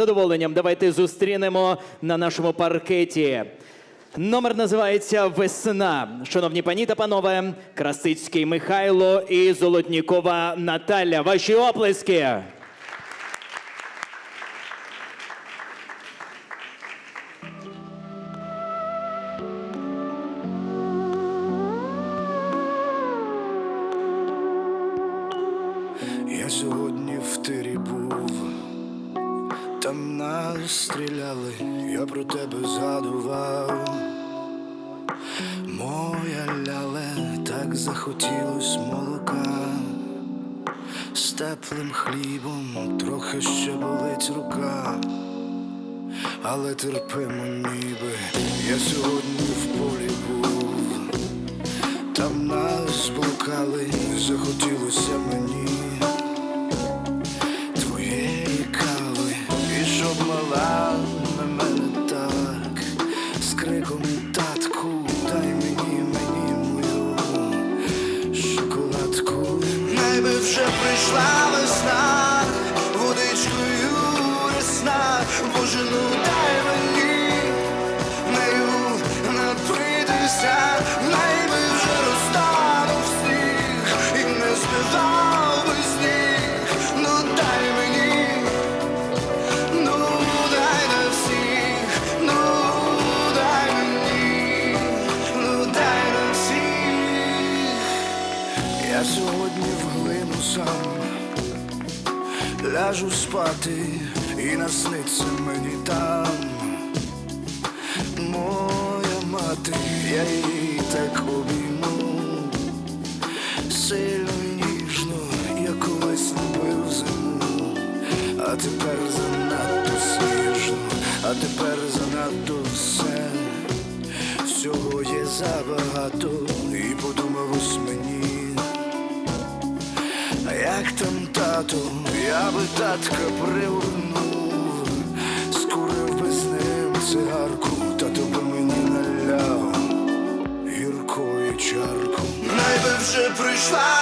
задоволенням давайте зустрінемо на нашому паркеті. Номер називається Весна. Шановні пані та панове, Красицький Михайло і Золотнікова Наталя. Ваші оплески. Там нас стріляли, я про тебе згадував. Моя ляле, так захотілось молока, з теплим хлібом трохи ще болить рука, але терпимо ніби, я сьогодні з татку, дай мені, мені мою шоколадку. Найби вже прийшла весна, водичкою рясна, Боже, ну Я сьогодні в глину сам. Ляжу спати і насниться мені там. Моя мати, я її так обійму. Сильно і ніжно, я колись любив зиму, а тепер занадто сніжно, а тепер занадто все, всього є забагато, і подумалось мені. Як там тато, я би татка привернув, скурив би з ним цигарку, тато би мені наляв. Гіркою чарку. Найби вже прийшла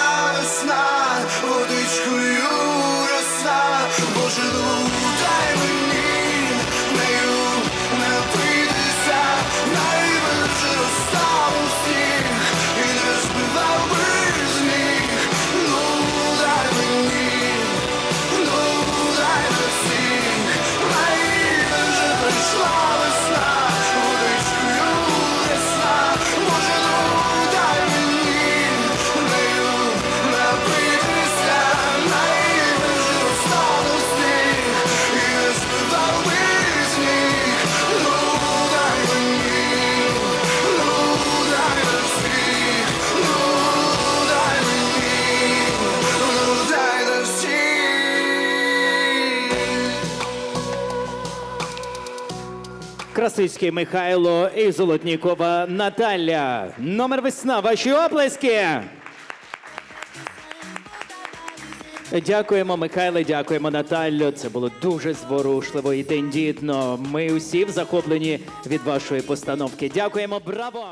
Красицький Михайло і Золотнікова Наталя. Номер Весна. Ваші оплески. Дякуємо, Михайле, дякуємо, Наталю. Це було дуже зворушливо і тендітно. Ми усі захоплені від вашої постановки. Дякуємо, браво!